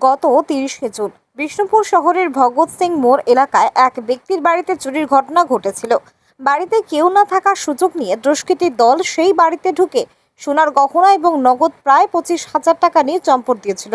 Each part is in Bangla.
গত তিরিশে জুন বিষ্ণুপুর শহরের ভগৎ সিং মোড় এলাকায় এক ব্যক্তির বাড়িতে চুরির ঘটনা ঘটেছিল। বাড়িতে কেউ না থাকার সুযোগ নিয়ে দুষ্কৃতীর দল সেই বাড়িতে ঢুকে সোনার গহনা এবং নগদ প্রায় পঁচিশ হাজার টাকা নিয়ে চম্পট দিয়েছিল।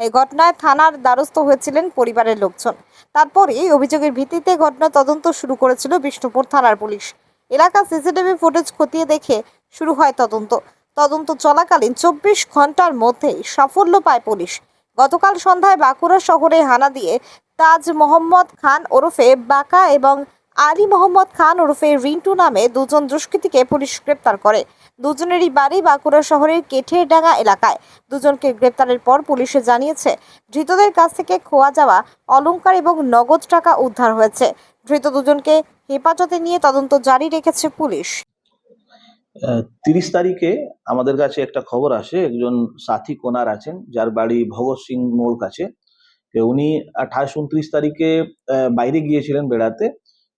এই ঘটনায় থানার দ্বারস্থ হয়েছিলেন পরিবারের লোকজন। তারপরে এই অভিযোগের ভিত্তিতে ঘটনা তদন্ত শুরু করেছিল বিষ্ণুপুর থানার পুলিশ। এলাকা সিসিটিভি ফুটেজ খতিয়ে দেখে শুরু হয় তদন্ত। তদন্ত চলাকালীন চব্বিশ ঘণ্টার মধ্যেই সাফল্য পায় পুলিশ। গতকাল সন্ধ্যায় বাঁকুড়া শহরে হানা দিয়ে তাজ মোহাম্মদ খান ওরফে বাঁকা এবং আলী মোহাম্মদ খান ওরফে রিন্টু নামে দুজন দুষ্কৃতীকে পুলিশ গ্রেপ্তার করে। দুজনেরই বাড়ি বাঁকুড়া শহরের কেঠেরডাঙ্গা এলাকায়। দুজনকে গ্রেপ্তারের পর পুলিশে জানিয়েছে, ধৃতদের কাছ থেকে খোয়া যাওয়া অলংকার এবং নগদ টাকা উদ্ধার হয়েছে। ধৃত দুজনকে হেফাজতে নিয়ে তদন্ত জারি রেখেছে পুলিশ। তিরিশ তারিখে আমাদের কাছে একটা খবর আসে, একজন সাথী কোনার আছেন, যার বাড়ি ভগৎ সিং মোড় কাছে। উনি আঠাশ উনত্রিশ তারিখে বাইরে গিয়েছিলেন বেড়াতে।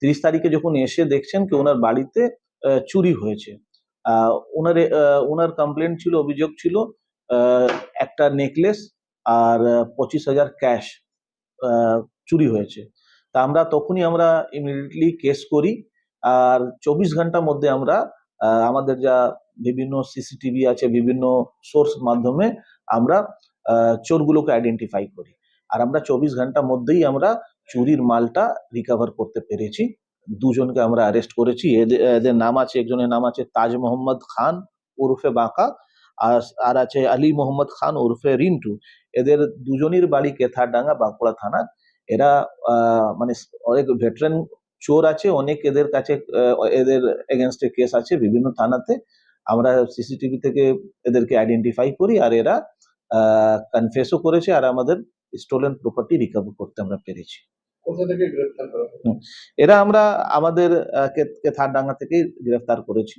তিরিশ তারিখে যখন এসে দেখছেন কি ওনার বাড়িতে চুরি হয়েছে। ওনার ওনার কমপ্লেন ছিল, অভিযোগ ছিল একটা নেকলেস আর পঁচিশ হাজার ক্যাশ চুরি হয়েছে। তা আমরা তখনই আমরা ইমিডিয়েটলি কেস করি, আর চব্বিশ ঘণ্টার মধ্যে আমরা আমাদের যা বিভিন্ন সিসিটিভি আছে, বিভিন্ন সোর্স মাধ্যমে আমরা চোরগুলোকে আইডেন্টিফাই করি। আর আমরা চব্বিশ ঘণ্টার মধ্যেই আমরা চুরির মালটা রিকভার করতে পেরেছি। দুজনকে আমরা অ্যারেস্ট করেছি। এদের এদের নাম আছে, একজনের নাম আছে তাজ মোহাম্মদ খান ওরফে বাঁকা, আর আর আছে আলী মোহাম্মদ খান ওরফে রিন্টু। এদের দুজনের বাড়ি কেথারডাঙ্গা বাঁকুড়া থানা এরা মানে অনেক ভেটারেন চোর আছে অনেক এদের কাছে এদের এগেনস্টে কেস আছে বিভিন্ন থানাতে। আমরা সিসিটিভি থেকে এদেরকে আইডেন্টিফাই করি আর এরা কনফেসও করেছে আর আমাদের স্টোলেন প্রপার্টি রিকভার করতে আমরা পেরেছি। থেকে? এরা আমরা আমাদের কেথারডাঙ্গা থেকেই গ্রেফতার করেছি।